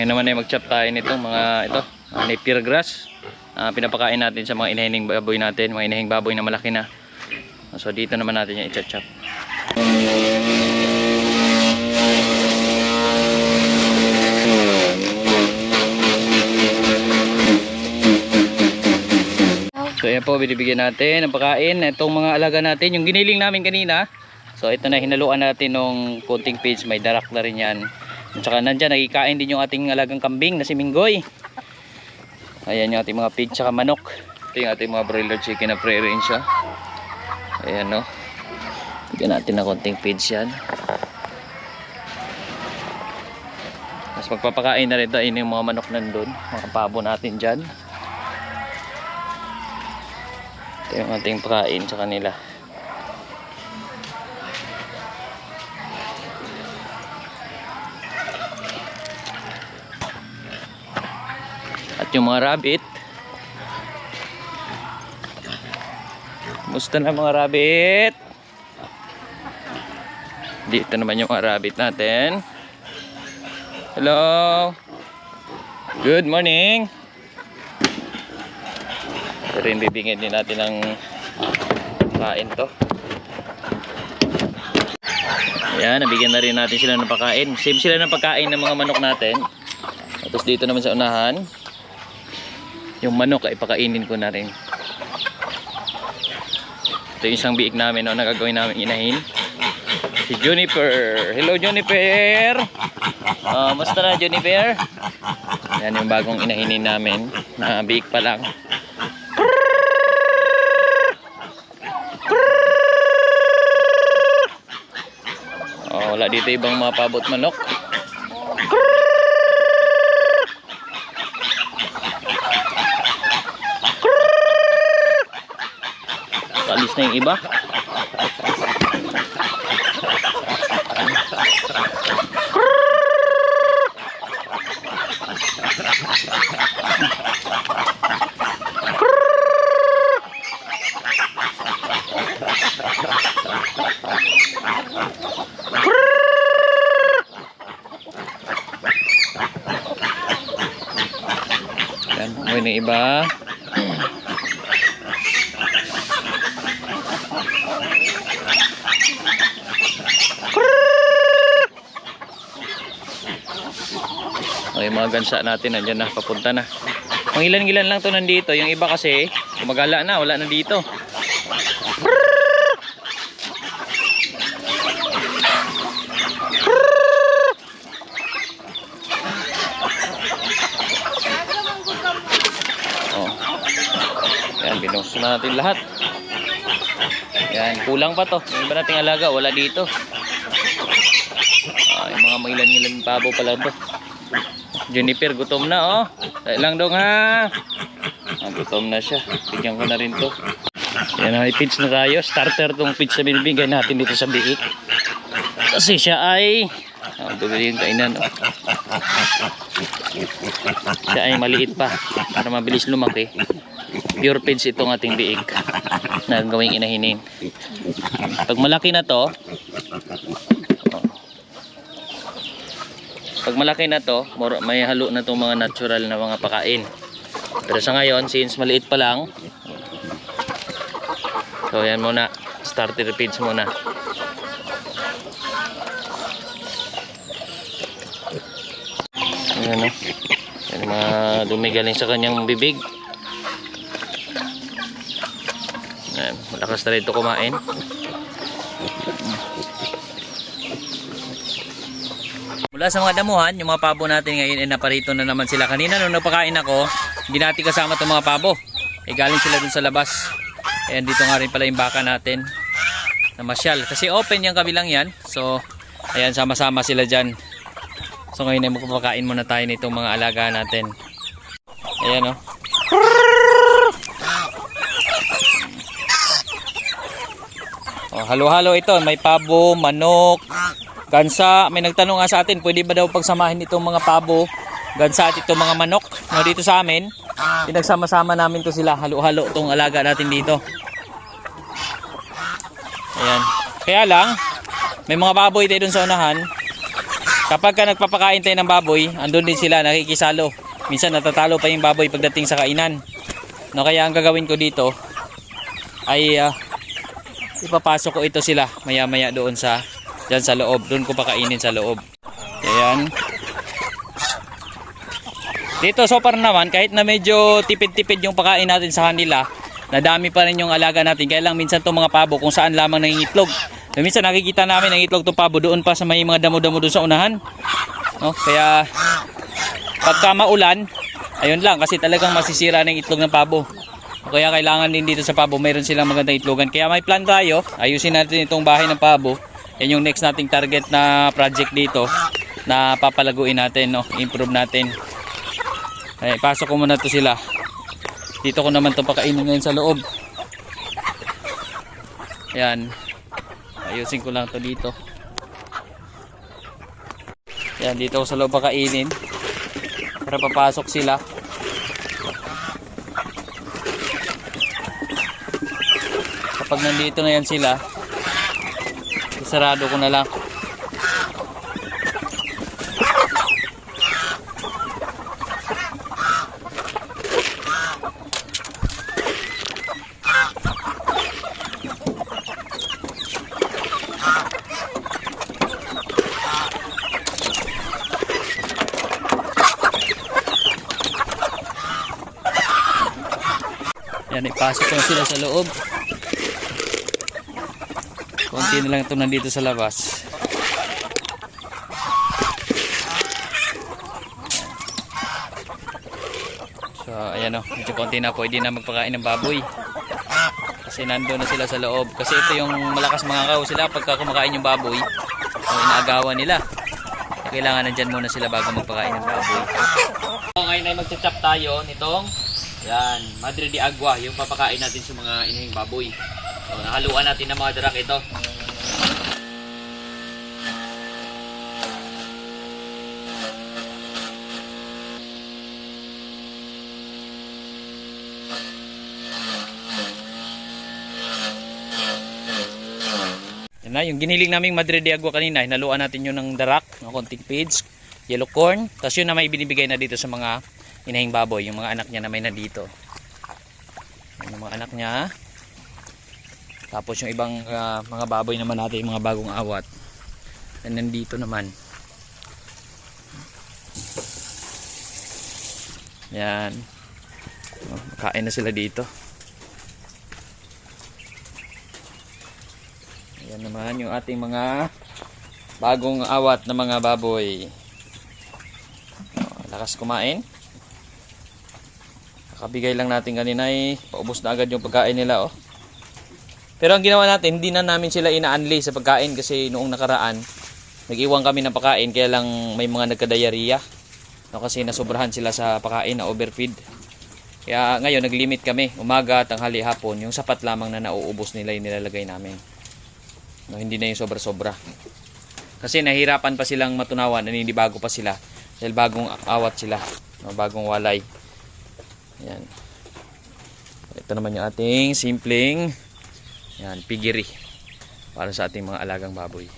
Ngayon naman ay mag-chop tayo nitong mga ito, uh, napier grass. Ah, pinapakain natin sa mga inahining baboy natin, mga inahing baboy na malaki na. So dito naman natin yung i-chop. So ayan po, binibigyan natin ng pagkain. Itong mga alaga natin, yung giniling namin kanina. So ito na, hinaluan natin ng konting page. May darak na rin yan. At saka nandyan, nagkikain din yung ating alagang kambing na si Minggoy. Ayan yung ating mga pig tsaka manok. Ito yung ating mga broiler chicken na free range siya. Ayan no. Bigyan natin ng konting page yan. Tapos magpapakain na rin tayo yung mga manok nandun. Mga pabo natin dyan. Ito yung ating pakain sa kanila. Yung mga rabbit. Musta na mga rabbit? Dito naman yung mga rabbit natin. Hello. Good morning. Pero yung bibigyan din natin ng kain to. Ayan, nabigyan na rin natin sila ng pagkain. Same sila ng pagkain ng mga manok natin. Tapos dito naman sa unahan, yung manok ay pakainin ko na rin. Ito yung isang biik namin no, na gagawin namin inahin. Si Juniper. Hello Juniper! Uh, musta na Juniper? Yan yung bagong inahinin namin. Na biik pa lang. Oh, wala dito ibang mga pabot manok. Na yung iba. Yan, umuwi na iba. Okay, mga gansa natin nandiyan na, papunta na. Ang ilan-ilan lang to nandito, yung iba kasi gumagala na, wala na dito. Oh. Binuksan na natin lahat. Yan, kulang pa to. Yung iba nating alaga, wala dito. Yung mga mailan-ilan pabo pala to. Juniper, gutom na oh. Dahil lang dong ha. Ah, gutom na siya. Bigyan ko na rin to. Yan, may pitch na tayo. Starter tong pitch na binibigay natin dito sa biik. Kasi siya ay... Oh, bumili yung kainan. Oh. Siya ay maliit pa. Para mabilis lumaki. Pure pitch itong ating biik na gawing inahinin. Pag malaki na to, pag malaki na to, may halo na itong mga natural na mga pakain. Pero sa ngayon, since maliit pa lang, so yan muna, starter feeds muna. Ayan o. Yan mga dumi galing sa kanyang bibig. Ayan, malakas na rin ito kumain. Mula sa mga damuhan, yung mga pabo natin ngayon ay naparito na naman sila. Kanina nung napakain ako, hindi natin kasama itong mga pabo. Eh galing sila dun sa labas. Ayan dito nga rin pala yung baka natin na masyal. Kasi open yung kabilang yan. So, ayan sama-sama sila dyan. So ngayon ay magpapakain muna tayo nitong mga alaga natin. Ayan o. Oh, halo-halo ito. May pabo, manok, gansa. May nagtanong nga sa atin, pwede ba daw pagsamahin itong mga pabo, gansa at itong mga manok no, dito sa amin. Pinagsama-sama namin to sila. Halo-halo itong alaga natin dito. Ayan. Kaya lang, may mga baboy tayo dun sa unahan. Kapag ka nagpapakain tayo ng baboy, andun din sila nakikisalo. Minsan natatalo pa yung baboy pagdating sa kainan. No, kaya ang gagawin ko dito ay ah, ipapasok ko ito sila maya-maya doon sa diyan sa loob. Doon ko pakainin sa loob. Ayan. Dito so far naman kahit na medyo tipid-tipid yung pakain natin sa kanila, nadami pa rin yung alaga natin. Kaya lang minsan tong mga pabo kung saan lamang nangingitlog. So, minsan nakikita namin ang itlog tong pabo doon pa sa may mga damo-damo doon sa unahan. No? Kaya pagka maulan, ayun lang kasi talagang masisira na itlog ng pabo. Kaya kailangan din dito sa pabo, mayroon silang magandang itlogan. Kaya may plan tayo, ayusin natin itong bahay ng pabo. Yan yung next nating target na project dito na papalaguin natin, no? improve natin. Ay, pasok ko muna to sila. Dito ko naman to pakainin ngayon sa loob. Yan. Ayusin ko lang to dito. Yan, dito ko sa loob pakainin. Para papasok sila. Kapag nandito na yan sila, isarado ko na lang. Yan, ipasok ko na sila sa loob. Konti na lang ito nandito sa labas. So, ayan o. Medyo konti na. Pwede na magpakain ng baboy. Kasi nandun na sila sa loob. Kasi ito yung malakas mga kaw sila. Pagka kumakain yung baboy, yung inaagawan nila. Kailangan nandyan muna sila bago magpakain ng baboy. So, ngayon ay magcha-chop tayo nitong yan, Madre de Agua, yung papakain natin sa mga inahing baboy. So, nahaluan natin ng mga darak ito. Yan na, yung giniling naming Madre de Agua kanina, hinaluan natin yun ng darak, ng konting page, yellow corn, tapos yun na may binibigay na dito sa mga inahing baboy, yung mga anak niya na may nandito. Yung mga anak niya. Tapos yung ibang ah, mga baboy naman natin, yung mga bagong awat. Yan nandito naman. Yan. Oh, na sila dito. Yan naman yung ating mga bagong awat na mga baboy. Oh, lakas kumain. Kakabigay lang natin kanina ay paubos na agad yung pagkain nila oh. Pero ang ginawa natin, hindi na namin sila ina-unlay sa pagkain kasi noong nakaraan, nag-iwan kami ng pagkain kaya lang may mga nagka-diarrhea. No, kasi nasobrahan sila sa pagkain na overfeed. Kaya ngayon nag-limit kami, umaga, tanghali, hapon, yung sapat lamang na nauubos nila yung nilalagay namin. No, hindi na yung sobra-sobra. Kasi nahirapan pa silang matunawan, naninibago pa sila dahil bagong awat sila, no, bagong walay. Yan. Ito naman yung ating simpleng yan, pigiri para sa ating mga alagang baboy.